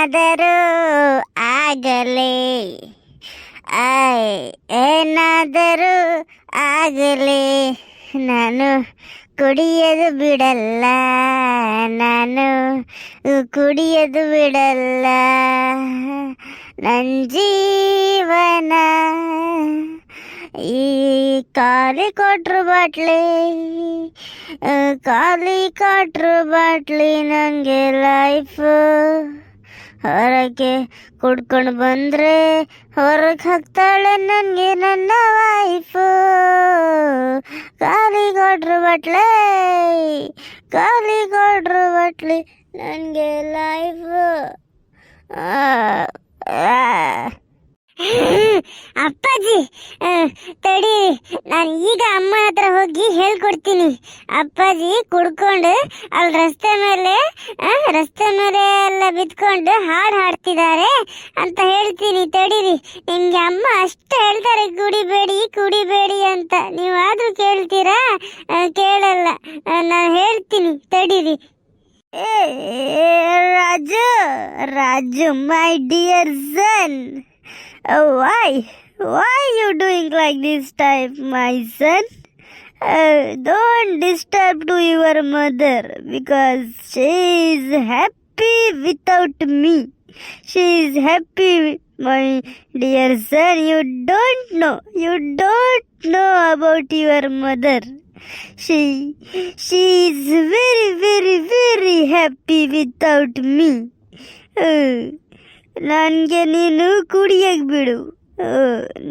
ಏನಾದರೂ ಆಗಲಿ. ಆಯ್ ಏನಾದರೂ ಆಗಲಿ. ನಾನು ಕುಡಿಯೋದು ಬಿಡಲ್ಲ. ನಾನು ಕುಡಿಯೋದು ಬಿಡಲ್ಲ. ನನ್ನ ಜೀವನ ಈ ಖಾಲಿ ಕೊಟ್ರು ಬಾಟ್ಲಿ. ಆ, ಖಾಲಿ ಕೊಟ್ರು ಬಾಟ್ಲಿ ನನಗೆ ಲೈಫು ಹೊರಗೆ ಕುಡ್ಕೊಂಡು ಬಂದರೆ ಹೊರಗೆ ಹಾಕ್ತಾಳೆ ನನಗೆ ನನ್ನ ವೈಫು ಖಾಲಿ ಕೊಡ್ರು ಬಟ್ಲೆ ಖಾಲಿ ಕೊಡ್ರು ಬಟ್ಲಿ ನನಗೆ ಲೈಫು ಅಪ್ಪಾಜಿ ತಡಿ, ನಾನು ಈಗ ಅಮ್ಮ ಹತ್ರ ಹೋಗಿ ಹೇಳ್ಕೊಡ್ತೀನಿ. ಅಪ್ಪಾಜಿ ಕುಡ್ಕೊಂಡು ಅಲ್ಲಿ ರಸ್ತೆ ಮೇಲೆ ರಸ್ತೆ ಮೇಲೆ ಎಲ್ಲ ಬಿದ್ಕೊಂಡು ಹಾಡು ಹಾಡ್ತಿದ್ದಾರೆ ಅಂತ ಹೇಳ್ತೀನಿ. ತಡೀರಿ, ನಿಮಗೆ ಅಮ್ಮ ಅಷ್ಟು ಹೇಳ್ತಾರೆ ಕುಡಿಬೇಡಿ ಕುಡಿಬೇಡಿ ಅಂತ. ನೀವಾದರೂ ಕೇಳ್ತೀರಾ? ಕೇಳಲ್ಲ. ನಾನು ಹೇಳ್ತೀನಿ. ತಡೀರಿ. Raju Raju my dear son Why, why? Why you doing like this type, my son? Uh, don't disturb to your mother because she is happy without me. She is happy, my dear son. You don't know. You don't know about your mother. She, she is very, very, very happy without me. Uh, ನನಗೆ ನೀನು ಕುಡಿಯಕ್ಕೆ ಬಿಡು.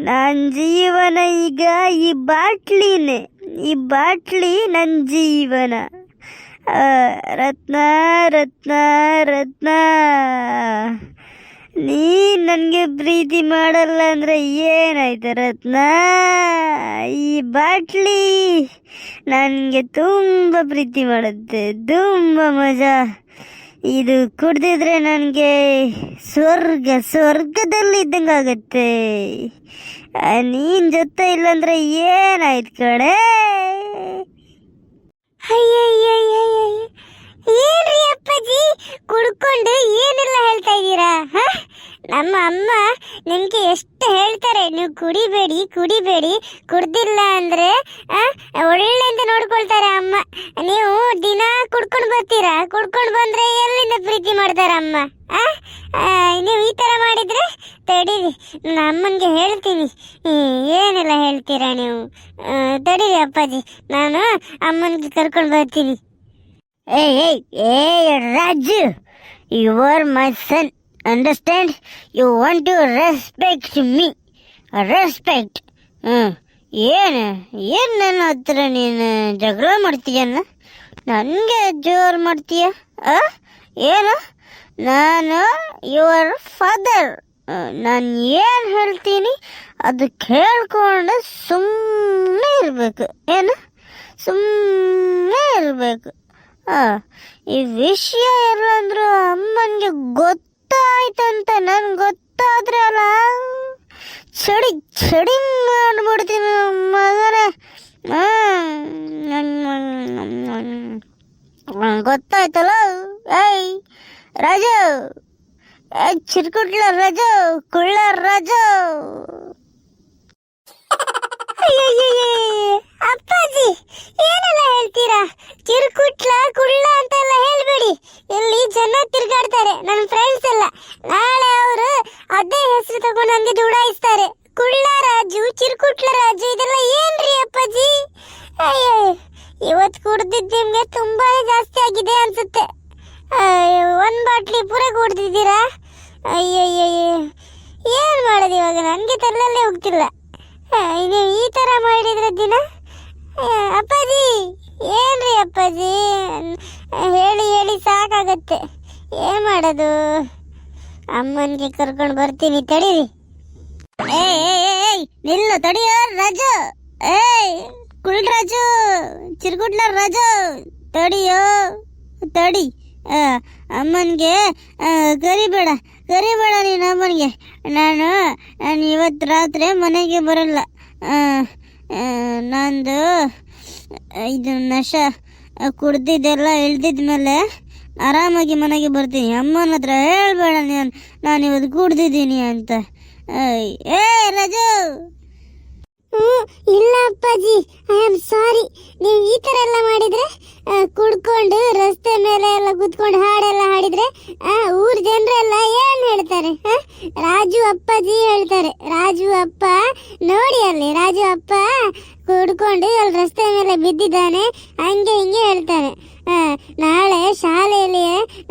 ನನ್ನ ಜೀವನ ಈಗ ಈ ಬಾಟ್ಲಿನೇ. ಈ bottle ನನ್ನ ಜೀವನ. ರತ್ನ ರತ್ನ ರತ್ನ. ನೀ ನನಗೆ ಪ್ರೀತಿ ಮಾಡಲ್ಲ ಅಂದ್ರೆ ಏನಾಯ್ತು ರತ್ನ? ಈ ಬಾಟ್ಲಿ ನನಗೆ ತುಂಬ ಪ್ರೀತಿ ಮಾಡುತ್ತೆ, ತುಂಬ ಮಜಾ. ಇದು ಕುಡ್ದಿದ್ರೆ ನನಗೆ ಸ್ವರ್ಗ, ಸ್ವರ್ಗದಲ್ಲಿ ಇದ್ದಂಗಾಗುತ್ತೆ ನೀನ್ ಜೊತೆ ಇಲ್ಲಂದ್ರೆ ಏನಾಯ್ತು ಕಡೆ ಏನ್ರಿ ಅಪ್ಪಾಜಿ? ಕುಡ್ಕೊಂಡು ಏನೆಲ್ಲ ಹೇಳ್ತಾ ಇದ್ದೀರಾ? ನಮ್ಮ ಅಮ್ಮ ನಿಮ್ಗೆ ಎಷ್ಟು ಹೇಳ್ತಾರೆ, ನೀವು ಕುಡಿಬೇಡಿ ಕುಡಿಬೇಡಿ, ಕುಡ್ದಿಲ್ಲ ಅಂದ್ರೆ ಕುಡ್ಕೊಂಡು ಬರ್ತೀರಾ? ಕುಡ್ಕೊಂಡು ಬಂದ್ರೆ ಎಲ್ಲಿಂದ ಪ್ರೀತಿ ಮಾಡ್ತಾರೆ ಅಮ್ಮ? ಆ? ಆ, ನೀವು ಈ ತರ ಮಾಡಿದ್ರೆ ತಡೀರಿ ನನ್ನ ಅಮ್ಮನಿಗೆ ಹೇಳ್ತೀನಿ ಏನೆಲ್ಲ ಹೇಳ್ತೀರಾ ನೀವು? ತಡೀರಿ ಅಪ್ಪಾಜಿ ನಾನು ಅಮ್ಮನಿಗೆ ಕರ್ಕೊಂಡು ಬರ್ತೀನಿ. ಏಯ್ ಏಯ್ ಏಯ್ Raju your my son understand you want to respect respect respect. Hmm. ಏನು ಏನು ನನ್ನ ಹತ್ರ ನೀನು ಜಗಳ ಮಾಡ್ತೀಯನ್ನ ನನಗೆ ಜೋರ್ ಮಾಡ್ತೀಯ? ಏನು? ನಾನು ಯುವರ್ ಫಾದರ್ ನಾನು ಏನು ಹೇಳ್ತೀನಿ? ಅದು ಕೇಳ್ಕೊಂಡು ಸುಮ್ಮನೆ ಇರಬೇಕು. ಏನು? ಸುಮ್ಮನೆ ಇರಬೇಕು. ಈ ವಿಷಯ ಎಲ್ಲಂದ್ರು ಅಮ್ಮನಿಗೆ ಗೊತ್ತಾಯ್ತಂತ ನನ್ಗೆ ಗೊತ್ತಾದ್ರೆ ಅಲ್ಲ? ಚಡಿ ಚಡಿ ಮಾಡ್ಬಿಡ್ತೀನಿ ಮಗನೇ. ಹ್ಮ್. ಗೊತ್ತಾಯ್ತಲ್ಲ? ಏಯ್, ರಾಜು! ಚಿರ್ಕುಟ್ಲ ರಾಜು! ಕುಳ್ಳ ರಾಜು! ಅಪ್ಪಾಜಿ, ಏನೆಲ್ಲ ಹೇಳ್ತೀರಾ? ಚಿರುಕುಟ್ಲ, ಕುಳ್ಳ ಅಂತೆಲ್ಲ ಹೇಳ್ಬೇಡಿ. ಇಲ್ಲಿ ಜನ ತಿರ್ಗಾಡ್ತಾರೆ ನನ್ನ ಫ್ರೆಂಡ್ಸ್ ಎಲ್ಲ. ನಾಳೆ ಅವರು ಅದೇ ಹೆಸರು ತಗೊಂಡು ನನಗೆ ದುಡಾಯಿಸ್ತಾರೆ. ಕುಳ್ಳ ರಾಜು, ಚಿರುಕುಟ್ಲ ರಾಜು, ಇದೆಲ್ಲ ಏನ್ರಿ ಅಪ್ಪಾಜಿ? ಅಯ್ಯೋ ಇವತ್ತು ಕುಡ್ದಿದ್ದು ನಿಮ್ಗೆ ತುಂಬಾ ಜಾಸ್ತಿ ಆಗಿದೆ ಅನ್ಸುತ್ತೆ. ಒಂದ್ ಬಾಟ್ಲಿ ಪೂರ ಕುಡ್ದಿದ್ದೀರಾ? ಅಯ್ಯಯ್ಯೋ ಏನ್ ಮಾಡೋದು ಇವಾಗ? ನನಗೆ ತಲೆಯಲ್ಲೇ ಹೋಗ್ತಿಲ್ಲ. ನೀವು ಈ ತರ ಮಾಡಿದ್ರೆ ದಿನ? ಅಪ್ಪಾಜಿ ಏನ್ರಿ ಅಪ್ಪಾಜಿ? ಹೇಳಿ ಹೇಳಿ ಸಾಕಾಗತ್ತೆ. ಏನ್ ಮಾಡೋದು? ಅಮ್ಮನಿಗೆ ಕರ್ಕೊಂಡು ಬರ್ತೀನಿ ತಡೀರಿ. ಏಯ್, ನಿಲ್ಲು ತಡಿಯೋ ರಜ. ಏಯ್. ಕುಳ್ರಾಜು ಚಿರ್ಗುಡ್ಲ ರಾಜು ತಡಿಯೋ ತಡಿ. ಅಮ್ಮನಿಗೆ ಕರಿಬೇಡ ಕರಿಬೇಡ ನೀನು ಅಮ್ಮನಿಗೆ. ನಾನು ನಾನು ಇವತ್ತು ರಾತ್ರಿ ಮನೆಗೆ ಬರಲ್ಲ. ನಂದು ಇದು ನಶ ಕುಡ್ದಿದ್ದೆಲ್ಲ ಇಳ್ದಿದ್ಮೇಲೆ ಆರಾಮಾಗಿ ಮನೆಗೆ ಬರ್ತೀನಿ. ಅಮ್ಮನ ಹತ್ರ ಹೇಳ್ಬೇಡ ನಾನು. ನಾನು ಇವತ್ತು ಕುಡ್ದಿದ್ದೀನಿ ಅಂತ. ಏಯ್, ಏ ರಾಜು! ಇಲ್ಲ ಅಪ್ಪಾಜಿ. ಐ ಆಮ್ ಸಾರಿ ನೀವು ಈ ತರ ಎಲ್ಲ ಮಾಡಿದ್ರೆ ಕುಡ್ಕೊಂಡು ರಸ್ತೆ ಮೇಲೆ ಎಲ್ಲ ಕುತ್ಕೊಂಡು ಹಾಡೆಲ್ಲ ಹಾಡಿದ್ರೆ ಊರ್ ಜನರೆಲ್ಲ ಏನ್ ಹೇಳ್ತಾರೆ? ರಾಜು ಅಪ್ಪಾಜಿ ಹೇಳ್ತಾರೆ. ರಾಜು ಅಪ್ಪ, ನೋಡಿ ಅಲ್ಲಿ, ರಾಜು ಅಪ್ಪ ಕುಡ್ಕೊಂಡು ಅಲ್ಲಿ ರಸ್ತೆ ಮೇಲೆ ಬಿದ್ದಿದ್ದಾನೆ. ಹಂಗೆ ಹಿಂಗೆ ಹೇಳ್ತಾನೆ. ನಾಳೆ ಶಾಲೆಯಲ್ಲಿ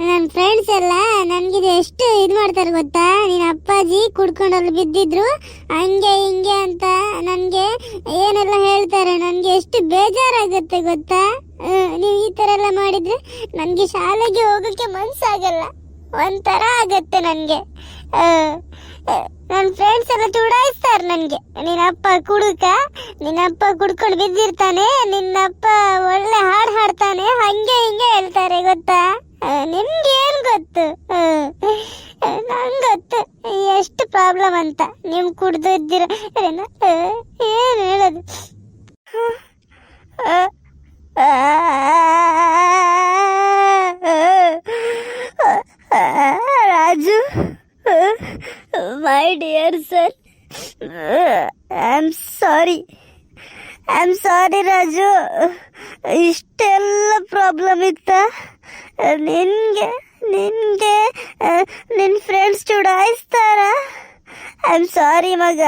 ನನ್ನ ಫ್ರೆಂಡ್ಸ್ ಎಲ್ಲ ನನಗಿದೆ ಎಷ್ಟು ಇದು ಮಾಡ್ತಾರೆ ಗೊತ್ತಾ? ನಿನ್ನ ಅಪ್ಪಾಜಿ ಕುಡ್ಕೊಂಡು ಅಲ್ಲಿ ಬಿದ್ದಿದ್ರು, ಹಂಗೆ ಹಿಂಗೆ ಅಂತ ನನಗೆ ಏನೆಲ್ಲ ಹೇಳ್ತಾರೆ? ನನಗೆ ಎಷ್ಟು ಬೇಜಾರಾಗುತ್ತೆ ಗೊತ್ತಾ? ನೀವು ಈ ಥರ ಎಲ್ಲ ಮಾಡಿದರೆ ನನಗೆ ಶಾಲೆಗೆ ಹೋಗೋಕ್ಕೆ ಮನ್ಸಾಗಲ್ಲ. ಒಂಥರ ಆಗತ್ತೆ ನನಗೆ ನನ್ನ ಫ್ರೆಂಡ್ಸ್ ಎಲ್ಲ ಚುಡಾಯಿಸ್ತಾರೆ ನನಗೆ ನಿನ್ನಪ್ಪ ಕುಡುಕ ನಿನ್ನಪ್ಪ ಕುಡ್ಕೊಂಡು ಬಿದ್ದಿರ್ತಾನೆ ನಿನ್ನಪ್ಪ ಒಳ್ಳೆ ಹಾಡು ಹಾಡ್ತಾನೆ ಹಂಗೆ ಹಿಂಗೆ ಹೇಳ್ತಾರೆ ಗೊತ್ತಾ ಆ, ನಿಮ್ಗೆ ಏನು ಗೊತ್ತು ನಂಗೆ ಗೊತ್ತು ಎಷ್ಟು ಪ್ರಾಬ್ಲಮ್ ಅಂತ ನೀವು ಕುಡ್ದು ಇದ್ದೀರ ಏನು ಹೇಳೋದು Raju. My dear sir I am sorry I sorry Raju. ಇಷ್ಟೆಲ್ಲ ಪ್ರಾಬ್ಲಮ್ ಇತ್ತ? ನಿನ್ಗೆ ನಿನ್ಗೆ ನಿನ್ನ ಫ್ರೆಂಡ್ಸ್ ಚುಡಾಯಿಸ್ತಾರ? ಐ ಆಮ್ ಸಾರಿ ಮಗ.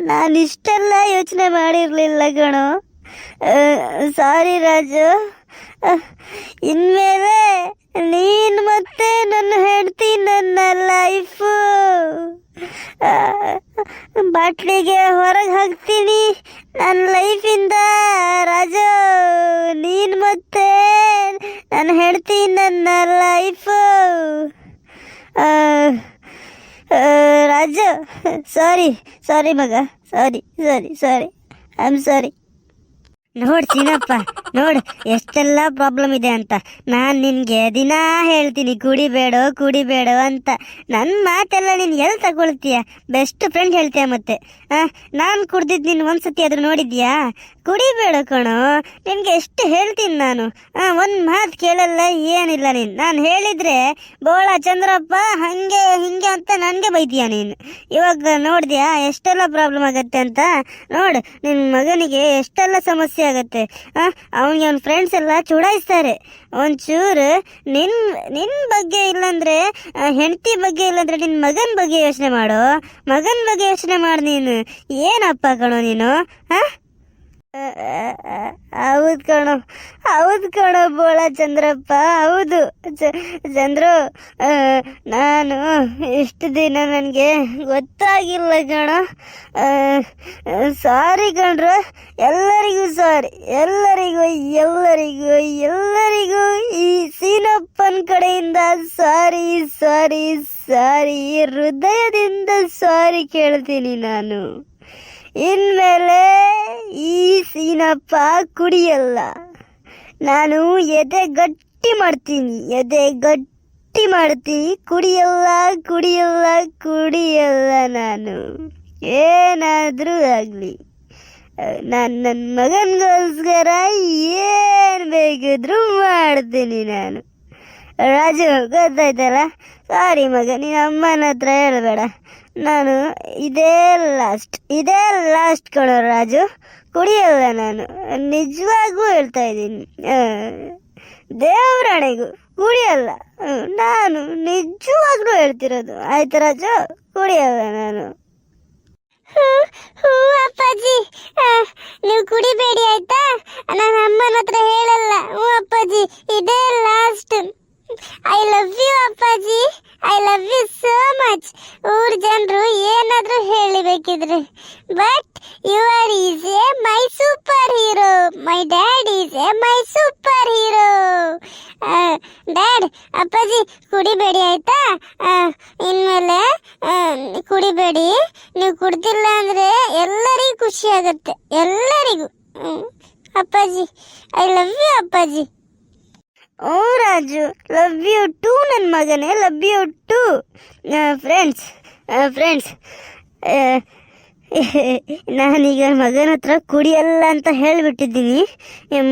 ನಾನು ಇಷ್ಟೆಲ್ಲ ಯೋಚನೆ ಮಾಡಿರಲಿಲ್ಲ ಕಣು ಸಾರಿ ರಾಜು. ಇನ್ಮೇಲೆ ನೀನು ಮತ್ತೆ ನನ್ನ ಹೆಂಡತಿ ನನ್ನ ಲೈಫು. ಬಾಟ್ಲಿಗೆ ಹೊರಗೆ ಹಾಕ್ತೀನಿ. ನನ್ನ ಲೈಫಿಂದ ರಾಜು, ನೀನು ಮತ್ತೆ ನನ್ನ ಹೆಂಡತಿ ನನ್ನ ಲೈಫು. ರಾಜು ಸಾರಿ ಸಾರಿ ಮಗ ಸಾರಿ ಸಾರಿ ಸಾರಿ ಐ ಆಮ್ ಸಾರಿ ನೋಡ್ ಚಿನ್ನಪ್ಪ ನೋಡು ಎಷ್ಟೆಲ್ಲ ಪ್ರಾಬ್ಲಮ್ ಇದೆ ಅಂತ. ನಾನು ನಿನಗೆ ದಿನಾ ಹೇಳ್ತೀನಿ, ಕುಡಿಬೇಡ ಕುಡಿಬೇಡ ಅಂತ. ನನ್ನ ಮಾತೆಲ್ಲ ನೀನು ಎಲ್ಲಿ ತಗೊಳ್ತೀಯ? ಬೆಸ್ಟ್ ಫ್ರೆಂಡ್ ಹೇಳ್ತೀಯ ಮತ್ತೆ. ನಾನು ಕುಡ್ದಿದ್ದು ನೀನು ಒಂದ್ಸತಿ ಅದ್ರ ನೋಡಿದ್ಯಾ? ಕುಡಿಬೇಡ ಕಣೋ, ನಿನಗೆ ಎಷ್ಟು ಹೇಳ್ತೀನಿ ನಾನು. ಒಂದು ಮಾತು ಕೇಳಲ್ಲ, ಏನಿಲ್ಲ ನೀನು. ನಾನು ಹೇಳಿದ್ರೆ, ಬೋಳ ಚಂದ್ರಪ್ಪ, ಹಾಗೆ, ಹಿಂಗೆ ಅಂತ ನನಗೆ ಬೈತೀಯ ನೀನು. ಇವಾಗ ನೋಡಿದ್ಯಾ, ಎಷ್ಟೆಲ್ಲ ಪ್ರಾಬ್ಲಮ್ ಆಗತ್ತೆ ಅಂತ? ನೋಡು ನಿನ್ನ ಮಗನಿಗೆ ಎಷ್ಟೆಲ್ಲ ಸಮಸ್ಯೆ ಆಗತ್ತೆ. ಅವನಿಗೆ ಅವನ ಫ್ರೆಂಡ್ಸ್ ಎಲ್ಲ ಚುಡಾಯಿಸ್ತಾರೆ. ಒಂಚೂರು ನಿನ್ ನಿನ್ ಬಗ್ಗೆ ಇಲ್ಲಾಂದ್ರೆ ಹೆಂಡತಿ ಬಗ್ಗೆ ಇಲ್ಲಾಂದ್ರೆ ನಿನ್ನ ಮಗನ ಬಗ್ಗೆ ಯೋಚನೆ ಮಾಡು. ಮಗನ ಬಗ್ಗೆ ಯೋಚನೆ ಮಾಡು ನೀನು. ಏನಪ್ಪ ಕಣೋ ನೀನು ಹಾಂ ಹೌದು ಕಣೋ ಹೌದು ಕಣೋ ಬೋಳ ಚಂದ್ರಪ್ಪ, ಹೌದು. ಚಂದ್ರು ನಾನು ಇಷ್ಟು ದಿನ ನನಗೆ ಗೊತ್ತಾಗಿಲ್ಲ ಕಣೋ. ಸಾರಿ ಕಣ್ರು, ಎಲ್ಲರಿಗೂ ಸಾರಿ. ಎಲ್ಲರಿಗೂ ಎಲ್ಲರಿಗೂ ಎಲ್ಲರಿಗೂ ಈ ಸೀನಪ್ಪನ ಕಡೆಯಿಂದ ಸಾರಿ ಸಾರಿ ಸಾರಿ, ಹೃದಯದಿಂದ ಸಾರಿ ಕೇಳ್ತೀನಿ ನಾನು. ಇನ್ಮೇಲೆ ಈ ಸೀನಪ್ಪ ಕುಡಿಯಲ್ಲ. ನಾನು ಎದೆ ಗಟ್ಟಿ ಮಾಡ್ತೀನಿ, ಎದೆ ಗಟ್ಟಿ ಮಾಡ್ತೀನಿ. ಕುಡಿಯಲ್ಲ ಕುಡಿಯಲ್ಲ ಕುಡಿಯಲ್ಲ ನಾನು. ಏನಾದರೂ ಆಗಲಿ. ನಾನು ನನ್ನ ಮಗನಿಗೋಸ್ಕರ ಏನು ಬೇಕಿದ್ರೂ ಮಾಡ್ತೀನಿ ನಾನು. ರಾಜು, ಗೊತ್ತಾಯ್ತಲ್ಲ? ಸಾರಿ ಮಗ, ನೀನು ಅಮ್ಮನ ಹತ್ರ ಹೇಳಬೇಡ. ನಾನು ಇದೇ ಲಾಸ್ಟ್ ಇದೇ ಲಾಸ್ಟ್ ಕಣೋ ರಾಜು. ಕುಡಿಯಲ್ಲ ನಾನು. ನಿಜವಾಗೂ ಹೇಳ್ತಾ ಇದ್ದೀನಿ. ದೇವರಾಣೆಗೂ ಕುಡಿಯಲ್ಲ. ನಾನು ನಿಜವಾಗ್ಲೂ ಹೇಳ್ತಿರೋದು. ಆಯ್ತು ರಾಜು? ಕುಡಿಯಲ್ಲ ನಾನು. ಹ್ಞೂ ಅಪ್ಪಾಜಿ. ನೀವು ಕುಡಿಬೇಡಿ, ಆಯ್ತಾ? ನಾನು ಅಮ್ಮನ ಹತ್ರ ಹೇಳಲ್ಲ. ಹ್ಞೂ ಅಪ್ಪಾಜಿ. ಇದೇ ಲಾಸ್ಟ್ ಐ ಲವ್ ಯು ಅಪ್ಪಾಜಿ. I love you so much ಊರ್ ಜನರು ಏನಾದರೂ ಹೇಳಿಬೇಕಿದ್ರೆ. But you are is a my super hero my dad is a my super hero dad ಅಪ್ಪಾಜಿ, ಕುಡಿಬೇಡಿ ಆಯ್ತಾ? ಇನ್ಮೇಲೆ ಕುಡಿಬೇಡಿ. ನೀವು ಕುಡ್ದಿಲ್ಲ ಅಂದ್ರೆ ಎಲ್ಲರಿಗೂ ಖುಷಿ ಆಗುತ್ತೆ. ಎಲ್ಲರಿಗೂ. ಅಪ್ಪಾಜಿ. ಐ ಲವ್ ಯು ಅಪ್ಪಾಜಿ. ಓ ರಾಜು ಲವ್ ಯು ಟು ನನ್ನ ಮಗನೇ love you too friends friends ನಾನೀಗ ಮಗನ ಹತ್ರ ಕುಡಿಯಲ್ಲ ಅಂತ ಹೇಳಿಬಿಟ್ಟಿದ್ದೀನಿ.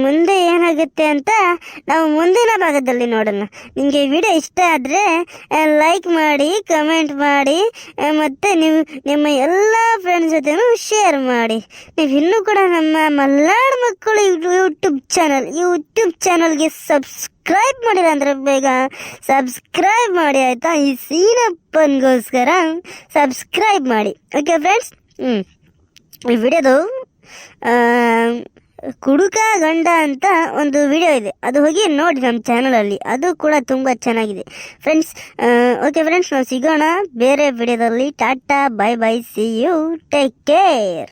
ಮುಂದೆ ಏನಾಗುತ್ತೆ ಅಂತ ನಾವು ಮುಂದಿನ ಭಾಗದಲ್ಲಿ ನೋಡೋಣ. ನಿಮಗೆ ವಿಡಿಯೋ ಇಷ್ಟ ಆದರೆ ಲೈಕ್ ಮಾಡಿ ಕಮೆಂಟ್ ಮಾಡಿ ಮತ್ತು ನೀವು ನಿಮ್ಮ ಎಲ್ಲ ಫ್ರೆಂಡ್ಸ್ ಜೊತೆನೂ ಶೇರ್ ಮಾಡಿ. ನೀವು ಇನ್ನೂ ಕೂಡ ನಮ್ಮ ಮಲ್ನಾಡು ಮಕ್ಕಳು ಯೂಟ್ಯೂಬ್ ಚಾನಲ್ ಯೂಟ್ಯೂಬ್ ಚಾನಲ್ಗೆ ಸಬ್ಸ್ಕ್ರೈಬ್ ಮಾಡಿಲ್ಲ ಅಂದರೆ ಬೇಗ ಸಬ್ಸ್ಕ್ರೈಬ್ ಮಾಡಿ, ಆಯಿತಾ? ಈ ಸೀನಪ್ಪನಿಗೋಸ್ಕರ ಸಬ್ಸ್ಕ್ರೈಬ್ ಮಾಡಿ. ಓಕೆ ಫ್ರೆಂಡ್ಸ್ ಈ ವಿಡಿಯೋದು ಕುಡುಕ ಗಂಡ ಅಂತ ಒಂದು ವಿಡಿಯೋ ಇದೆ. ಅದು ಹೋಗಿ ನೋಡಿ ನಮ್ಮ ಚಾನಲಲ್ಲಿ. ಅದು ಕೂಡ ತುಂಬ ಚೆನ್ನಾಗಿದೆ. ಫ್ರೆಂಡ್ಸ್ ಓಕೆ ಫ್ರೆಂಡ್ಸ್ ನಾವು ಸಿಗೋಣ ಬೇರೆ ವಿಡಿಯೋದಲ್ಲಿ. Tata bye bye see you take care